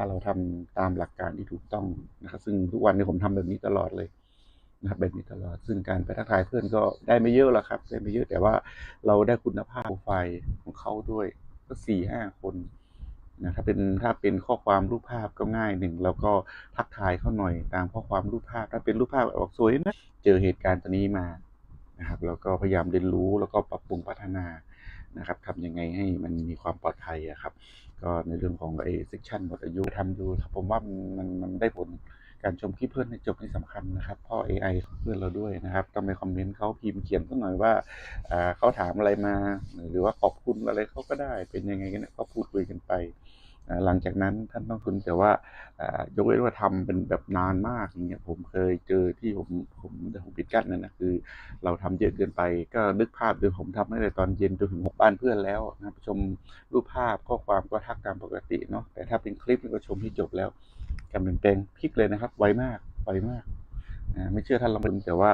าเราทำตามหลักการที่ถูกต้องนะครับ ซึ่งทุกวันนี้ผมทำแบบนี้ตลอดเลยนะครับแบบนี้ตลอด ซึ่งการไปทักทายเพื่อนก็ได้ไม่เยอะหรอกครับได้ไม่เยอะแต่ว่าเราได้คุณภาพโปรไฟล์ของเขาด้วยก็สี่ห้าคนนะถ้าเป็นถ้าเป็นข้อความรูปภาพก็ง่ายหนึ่งแล้วก็ทักทายเขาหน่อยตามข้อความรูปภาพ ถ้าเป็นรูปภาพออกสวยนะเจอเหตุการณ์ตัวนี้มานะครับแล้วก็พยายามเรียนรู้แล้วก็ปรับปรุงพัฒนานะครับทำยังไงให้มันมีความปลอดภัยครับ ก็ในเรื่องของไอ้เซกชันหมดอายุทำดูครับผมว่ามันมันได้ผลการชมคลิปเพื่อนในจบนี่สำคัญนะครับพ่อ AI เพื่อนเราด้วยนะครับต้องไปคอมเมนต์เขาพิมพ์เขียนสักหน่อยว่าเขาถามอะไรมา หรือว่าขอบคุณอะไรเขาก็ได้เป็นยังไงกันเนี่ยก็พูดคุยกันไป หลังจากนั้นท่านต้องคุณแต่ว่ายกเว้นว่าทำเป็นแบบนานมากอย่างเงี้ยผมเคยเจอที่ผมผมผมปิดกั้นนั่นนะคือ เราทำเยอะเกินไปก็นึกภาพดูผมทำตั้งแต่ตอนเย็นจนถึงหกบ้านเพื่อนแล้วนะครับชมรูปภาพข้อความก็ทักตามปกติเนาะแต่ถ้าเป็นคลิปก็ชมที่จบแล้วการเปลี่ยนแปลงพลิกเลยนะครับ ไวมากไวมาก ไม่เชื่อท่านลองดูแต่ว่า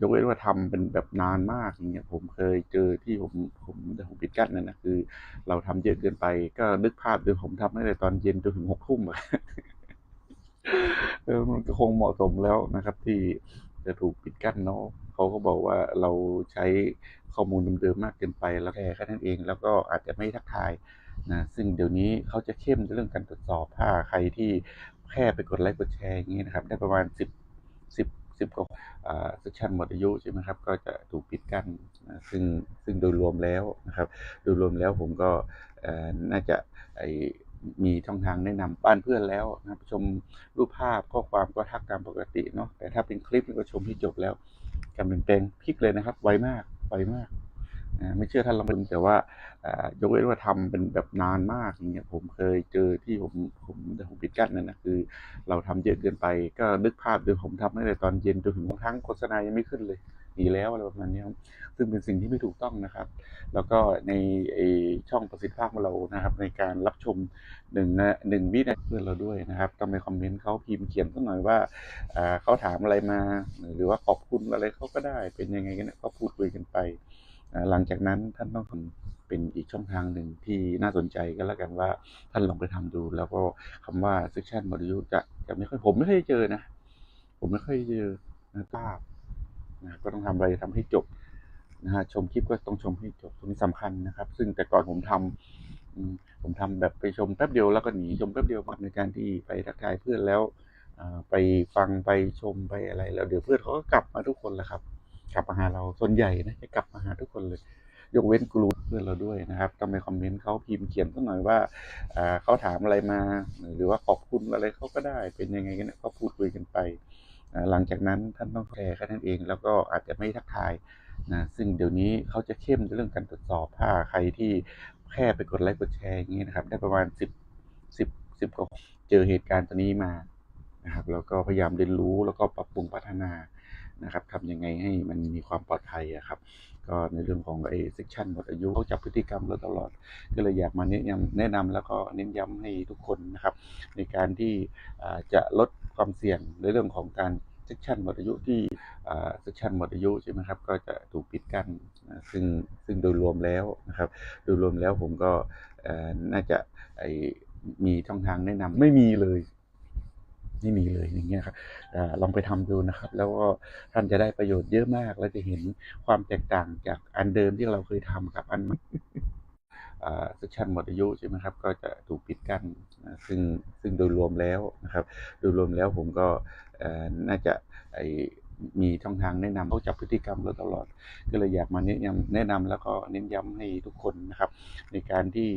ยกเว้นว่าทำเป็นแบบนานมากอย่างเงี้ยผมเคยเจอที่ผมผมผมปิดกั้นนั่นนะคือ เราทำเยอะเกินไป ก็นึกภาพดูผมทำตั้งแต่ตอนเย็นจนถึงหกทุ่มอะเออมันก็คงเหมาะสมแล้วนะครับ ที่จะถูกปิดกั้นเนาะเขาก็บอกว่าเราใช้ข้อมูลเดิมๆมากเกินไป แล้วแค่แค่นั้นเอง แล้วก็อาจจะไม่ทักทายนะซึ่งเดี๋ยวนี้เขาจะเข้มในเรื่องการตรวจสอบถ้าใครที่แค่ไปกดไลค์กดแชร์อย่างนี้นะครับ ได้ประมาณสิบ สิบสิบกว่าเซสชันหมดอายุใช่ไหมครับ ก็จะถูกปิดกั้นซึ่งซึ่งโดยรวมแล้วนะครับ โดยรวมแล้วผมก็น่าจะไอมีช่องทางแนะนำบ้านเพื่อนแล้วนะครับชมรูปภาพข้อความก็ทักตามปกติเนาะแต่ถ้าเป็นคลิปนี่ก็ชมที่จบแล้วการเปลี่ยนแปลงพลิกเลยนะครับ ไวมากไวมาก ไม่เชื่อท่านลองดูแต่ว่ายกเว้นว่าทำเป็นแบบนานมากอย่างเงี้ยผมเคยเจอที่ผมผมแต่ผมปิดกั้นนั่นนะคือ เราทำเยอะเกินไปก็นึกภาพดูผมทำตั้งแต่ตอนเย็นจนถึงบางครั้งโฆษณายังไม่ขึ้นเลยหนีแล้วอะไรประมาณนี้ครับซึ่งเป็นสิ่งที่ไม่ถูกต้องนะครับ แล้วก็ในช่องประสิทธิภาพของเรานะครับ ในการรับชมหนึ่งนะหนึ่งวินาทีเพื่อนเราด้วยนะครับต้องไปคอมเมนต์เขาพิมพ์เขียนสักหน่อยว่าเขาถามอะไรมา หรือว่าขอบคุณอะไรเขาก็ได้เป็นยังไงกันเนี่ยก็พูดคุยกันไป หลังจากนั้นท่านต้องเป็นอีกช่องทางหนึ่งที่น่าสนใจก็แล้วกันว่าท่านลองไปทำดู แล้วก็คำว่าเซ c ชัน o อ u จะจะไม่ค่อยผมไม่ค่อยเจอนะ ผมไม่ค่อยเจอนะภาพนะก็ต้องทำอะไรทำให้จบนะฮะชมคลิปก็ต้องชมให้จบตรงนี้สำคัญนะครับ ซึ่งแต่ก่อนผมทำอืมผมทำแบบไปชมแป๊บเดียวแล้วก็หนีชมแป๊บเดียวมาในการที่ไปทักทายเพื่อนแล้วไปฟังไปชมไปอะไร แล้วเดี๋ยวเพื่อนเขาก็กลับมาทุกคนแหละครับ กลับมาหาเราส่วนใหญ่นะจะกลับมาหาทุกคนเลย ยกเว้นกลุ่มเพื่อนเราด้วยนะครับต้องไปคอมเมนต์เขาพิมพ์เขียนสักหน่อยว่าเขาถามอะไรมา หรือว่าขอบคุณอะไรเขาก็ได้ เป็นยังไงกันเนี่ยก็พูดคุยกันไป หลังจากนั้นท่านต้องแชร์แค่นั้นเอง แล้วก็อาจจะไม่ทักทายนะซึ่งเดี๋ยวนี้เขาจะเข้มในเรื่องการตรวจสอบถ้าใครที่แค่ไปกดไลค์กดแชร์อย่างนี้นะครับ ได้ประมาณสิบสิบสิบกว่าเจอเหตุการณ์ตัวนี้มานะครับแล้วก็พยายามเรียนรู้แล้วก็ปรับปรุงพัฒนา นะครับทำยังไงให้มันมีความปลอดภัยครับ ก็ในเรื่องของไอ้เซกชันหมดอายุเขาจับพฤติกรรมเราตลอด ก็เลยอยากมาแนะนำแนะนำแล้วก็เน้นย้ำให้ทุกคนนะครับ ในการที่จะลดความเสี่ยงในเรื่องของการเซกชันหมดอายุที่เซสชันหมดอายุใช่ไหมครับ ก็จะถูกปิดกั้นซึ่งซึ่งโดยรวมแล้วนะครับ โดยรวมแล้วผมก็น่าจะไอมีช่องทางแนะนำไม่มีเลย ไม่มีเลยอย่างเงี้ยครับอลองไปทำดูนะครับ แล้วก็ท่านจะได้ประโยชน์เยอะมากแล้วจะเห็นความแตกต่างจากอันเดิมที่เราเคยทำกับอันใหม่เซสชันหมดอายุใช่ไหมครับ ก็จะถูกปิดกั้นซึ่งซึ่งโดยรวมแล้วนะครับ โดยรวมแล้วผมก็น่าจะไอมีช่องทางแนะนำเขาจับพฤติกรรมเราตลอด ก็เลยอยากมาแนะนำแนะนำแล้วก็เน้นย้ำให้ทุกคนนะครับ ในการที่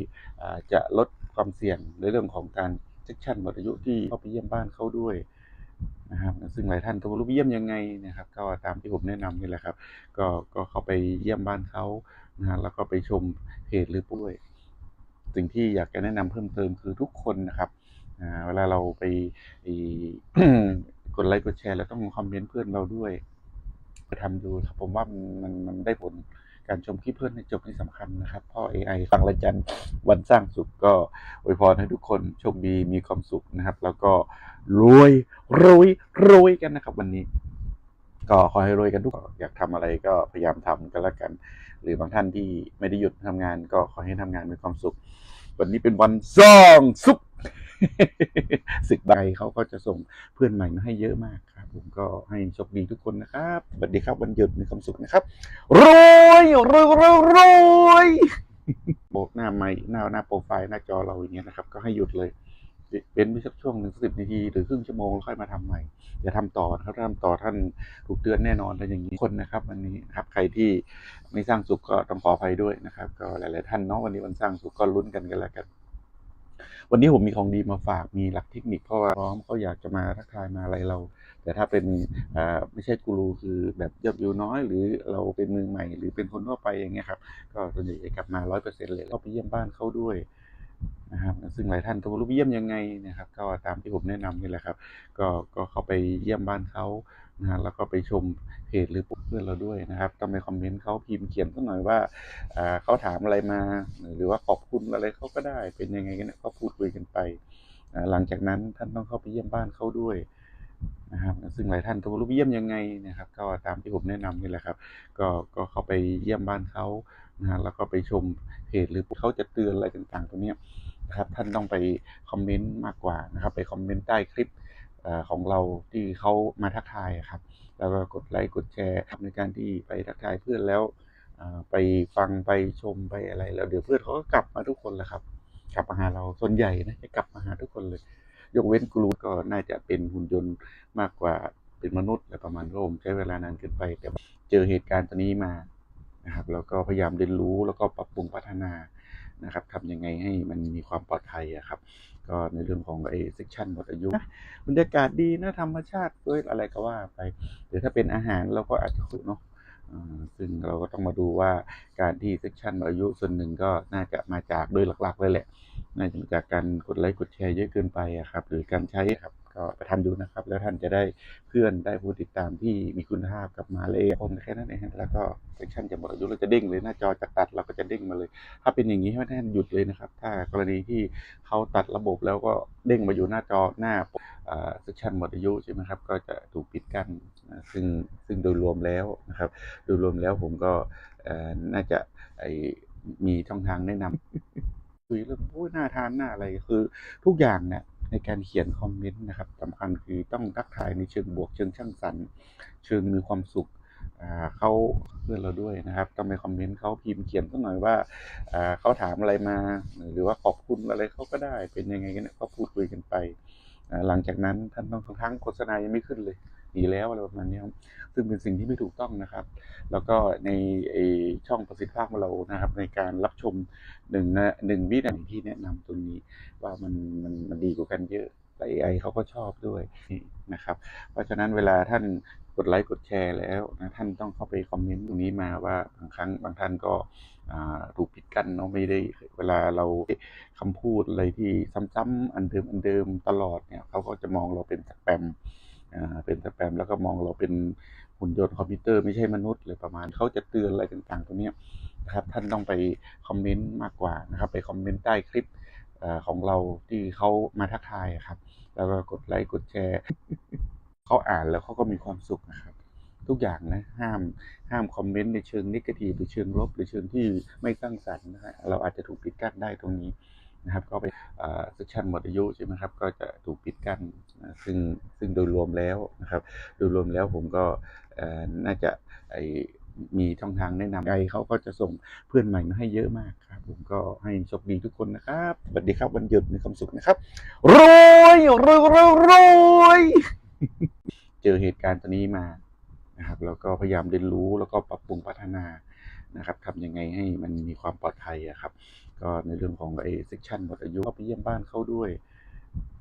จะลดความเสี่ยงในเรื่องของการ เซ็กชันหมดอายุที่เข้าไปเยี่ยมบ้านเขาด้วยนะครับซึ่งหลายท่านก็ไม่รู้ไปเยี่ยมยังไงนะครับ ก็ตามที่ผมแนะนำนี่แหละครับ ก็ก็เข้าไปเยี่ยมบ้านเขานะฮะแล้วก็ไปชมเพจหรือป่วย สิ่งที่อยากจะแนะนำเพิ่มเติมคือทุกคนนะครับเวลาเราไปกดไลค์กดแชร์แล้วต้องคอมเมนต์เพื่อนเราด้วยไปทำดูครับผมว่ามันมันได้ผล การชมคลิปเพื่อนในจบนี่สำคัญนะครับ พ่อ AI ฟังละจันวันสร้างสุขก็อวยพรให้ทุกคนโชคดีมีความสุขนะครับ แล้วก็รวยรวยรวยกันนะครับ วันนี้ ก็ขอให้รวยกันทุกคนอยากทำอะไรก็พยายามทำกันล้วกัน หรือบางท่านที่ไม่ได้หยุดทำงาน ก็ขอให้ทำงานมีความสุข วันนี้เป็นวันสร้างสุข ศึกใบเขาก็จะส่งเพื่อนใหม่มาให้เยอะมากครับ ผมก็ให้โชคดีทุกคนนะครับสวัสดีครับวันหยุดมีความสุขนะครับรวยรวยรวยรวยโบกหน้าไม้หน้าหน้าโปรไฟล์หน้าจอเราอย่างเงี้ยนะครับ ก็ให้หยุดเลยเป็นไม่สักช่วงหนึ่งสิบนาทีหรือครึ่งชั่วโมงแล้วค่อยมาทำใหม่อย่าทำต่อนะครับถ้าทำต่อท่านถูกเตือนแน่นอนเป็นอย่างนี้คนนะครับ วันนี้ครับใครที่ไม่สร้างสุขก็ต้องขออภัยด้วยนะครับ ก็หลาย ๆ ท่านเนาะวันนี้วันสร้างสุขก็ลุ้นกันกันแล้วกัน วันนี้ผมมีของดีมาฝากมีหลักเทคนิคเพราะว่าพร้อมเขาอยากจะมาทักทายมาอะไรเรา แต่ถ้าเป็นไม่ใช่กูรูคือแบบยอดวิวน้อย หรือเราเป็นมือใหม่ หรือเป็นคนทั่วไปอย่างเงี้ยครับก็ส่วนใหญ่จะกลับมาร้อยเปอร์เซ็นต์เลยเราไปเยี่ยมบ้านเขาด้วยนะครับซึ่งหลายท่านก็รู้เยี่ยมยังไงนะครับ ก็ตามที่ผมแนะนำนี่แหละครับ ก็ก็เข้าไปเยี่ยมบ้านเขา นะแล้วก็ไปชมเพจหรือเพื่อนเราด้วยนะครับต้องไปคอมเมนต์เขาพิมพ์เขียนสักหน่อยว่าเขาถามอะไรมา หรือว่าขอบคุณอะไรเขาก็ได้ เป็นยังไงกันเนี่ยก็พูดคุยกันไปหลังจากนั้นท่านต้องเข้าไปเยี่ยมบ้านเขาด้วยนะครับซึ่งหลายท่านก็ไม่รู้เยี่ยมยังไงนะครับ ก็ตามที่ผมแนะนำนี่แหละครับ ก็ก็เข้าไปเยี่ยมบ้านเขานะแล้วก็ไปชมเพจหรือเขาจะเตือนอะไรต่างๆ ตรงนี้นะครับ ท่านต้องไปคอมเมนต์มากกว่านะครับ ไปคอมเมนต์ใต้คลิป ของเราที่เขามาทักทายครับ แล้วก็กดไลค์กดแชร์ในการที่ไปทักทายเพื่อนแล้วไปฟังไปชมไปอะไร แล้วเดี๋ยวเพื่อนเขาก็กลับมาทุกคนแหละครับ กลับมาหาเราส่วนใหญ่นะจะกลับมาหาทุกคนเลย ยกเว้นกรูก็น่าจะเป็นหุ่นยนต์มากกว่าเป็นมนุษย์อะไรประมาณนั้ผมใช้เวลานานเกินไป แต่เจอเหตุการณ์ตัวนี้มานะครับแล้วก็พยายามเรียนรู้แล้วก็ปรับปรุงพัฒนานะครับทำยังไงให้มันมีความปลอดภัยครับ ก็ในเรื่องของไอ้เซ็กชันหมดอายุบรรยากาศดีนะธรรมชาติด้วยอะไรก็ว่าไปหรือถ้าเป็นอาหารเราก็อาจจะคุยเนาะอ่าซึ่งเราก็ต้องมาดูว่าการที่เซ็กชันหมดอายุส่วนหนึ่งก็น่าจะมาจากโดยหลักๆเลยแหละ น่าจะมาจากการกดไลค์กดแชร์เยอะเกินไปอะครับ หรือการใช้ครับ ก็ไปทำดูนะครับ แล้วท่านจะได้เพื่อนได้ผู้ติดตามที่มีคุณภาพกลับมาเลยผมแค่นั้นเองแล้วก็เซ็กชันจะหมดอายุเราจะเด้งเลยหน้าจอจากตัดเราก็จะเด้งมาเลย ถ้าเป็นอย่างนี้ให้ท่านหยุดเลยนะครับ ถ้ากรณีที่เขาตัดระบบแล้วก็เด้งมาอยู่หน้าจอหน้าเซ็กชันหมดอายุใช่ไหมครับ ก็จะถูกปิดกั้นซึ่งซึ่งโดยรวมแล้วนะครับ โดยรวมแล้วผมก็น่าจะมีช่องทางแนะนำคุยเรื่องโอ้ยน่าทานน่าอะไรคือทุกอย่างเนี่ย ในการเขียนคอมเมนต์นะครับสำคัญคือต้องทักทายในเชิงบวกเชิงช่างสรรค์เชิงมีความสุขเขาเพื่อนเราด้วยนะครับต้องไปคอมเมนต์เขาพิมพ์เขียนสักหน่อยว่าเขาถามอะไรมา หรือว่าขอบคุณอะไรเขาก็ได้เป็นยังไงกันเนี่ยก็พูดคุยกันไป หลังจากนั้นท่านต้องทั้งโฆษณายังไม่ขึ้นเลย หนีแล้วอะไรประมาณนี้ครับซึ่งเป็นสิ่งที่ไม่ถูกต้องนะครับ แล้วก็ในช่องประสิทธิภาพของเรานะครับ ในการรับชมหนึ่งนะหนึ่งวินาทีที่แนะนำตรงนี้ว่ามันมันมันดีกว่ากันเยอะและ AI เขาก็ชอบด้วยนะครับ เพราะฉะนั้นเวลาท่านกดไลค์กดแชร์แล้วนะท่านต้องเข้าไปคอมเมนต์ตรงนี้มาว่าบางครั้งบางท่านก็ถูกปิดกั้นเนาะไม่ได้เวลาเราคำพูดอะไรที่ซ้ำๆอันเดิมอันเดิมตลอดเนี่ยเขาก็จะมองเราเป็นสแปม เป็นสแปมแล้วก็มองเราเป็นหุ่นยนต์คอมพิวเตอร์ไม่ใช่มนุษย์เลยประมาณเขาจะเตือนอะไรต่างๆ ตรงนี้นะครับท่านต้องไปคอมเมนต์มากกว่านะครับ ไปคอมเมนต์ใต้คลิปอของเราที่เขามาทักทายครับ แล้วก็กดไลค์กดแชร์เขาอ่านแล้วเขาก็มีความสุขนะครับ ทุกอย่างนะห้ามห้ามคอมเมนต์ในเชิงนิเกทีฟหรือเชิงลบหรือเชิงที่ไม่สร้างสรรค์นะฮะเราอาจจะถูกปิดกั้นได้ตรงนี้ นะครับ ก็ไปเซสชันหมดอายุใช่ไหมครับ ก็จะถูกปิดกั้นซึ่งซึ่งโดยรวมแล้วนะครับ โดยรวมแล้วผมก็น่าจะไอมีช่องทางแนะนำไอเขาก็จะส่งเพื่อนใหม่มาให้เยอะมากครับ ผมก็ให้โชคดีทุกคนนะครับสวัสดีครับวันหยุดมีความสุขนะครับรวยรวยรวยรวยเจอเหตุการณ์ตัวนี้มานะครับ แล้วก็พยายามเรียนรู้แล้วก็ปรับปรุงพัฒนา นะครับทำยังไงให้มันมีความปลอดภัยอะครับ ก็ในเรื่องของไอ้เซ็กชันหมดอายุก็ไปเยี่ยมบ้านเขาด้วย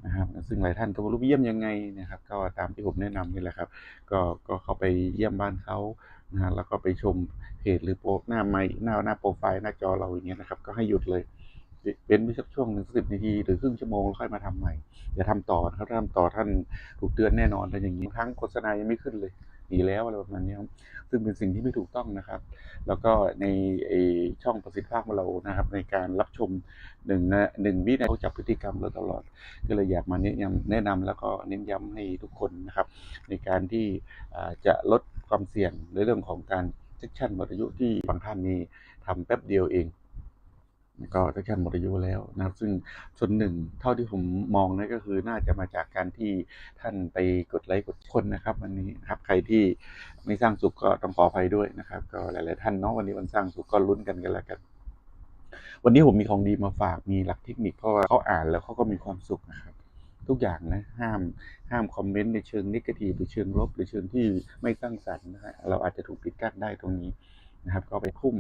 นะครับซึ่งหลายท่านก็รู้เยี่ยมยังไงนะครับ ก็ตามที่ผมแนะนำนี่แหละครับ ก็ก็เข้าไปเยี่ยมบ้านเขานะฮะแล้วก็ไปชมเพจหรือโปรหน้าไม้หน้าหน้าโปรไฟล์หน้าจอเราอย่างเงี้ยนะครับ ก็ให้หยุดเลยเป็นไม่สักช่วงหนึ่งสิบนาทีหรือครึ่งชั่วโมงแล้วค่อยมาทำใหม่อย่าทำต่อนะครับถ้าทำต่อท่านถูกเตือนแน่นอนเป็นอย่างนี้ทั้งโฆษณายังไม่ขึ้นเลย หนีแล้วอะไรประมาณนี้ครับซึ่งเป็นสิ่งที่ไม่ถูกต้องนะครับ แล้วก็ในช่องประสิทธิภาพของเรานะครับ ในการรับชมหนึ่งนะหนึ่งวินาทีเขาจับพฤติกรรมเราตลอด ก็เลยอยากมาแนะนย้ำแนะนำแล้วก็เน้นย้ำให้ทุกคนนะครับ ในการที่จะลดความเสี่ยงในเรื่องของการเซ็กชันหมดอายุที่บางท่านนี้ทำแป๊บเดียวเอง ก็ทุกท่านหมดอายุแล้วนะครับ ซึ่งส่วนหนึ่งเท่าที่ผมมองนะก็คือน่าจะมาจากการที่ท่านไปกดไลค์กดคนนะครับวันนี้ครับใครที่ไม่สร้างสุขก็ต้องขออภัยด้วยนะครับ ก็หลาย ๆ ท่านเนาะวันนี้วันสร้างสุขก็ลุ้นกันกันแล้วกันวันนี้ผมมีของดีมาฝากมีหลักเทคนิคเพราะว่าเขาอ่านแล้วเขาก็มีความสุขนะครับ ทุกอย่างนะห้ามห้ามคอมเมนต์ในเชิงนิเกทีฟหรือเชิงลบหรือเชิงที่ไม่สร้างสรรค์นะฮะเราอาจจะถูกปิดกั้นได้ตรงนี้นะครับ ก็ไปพุ่ม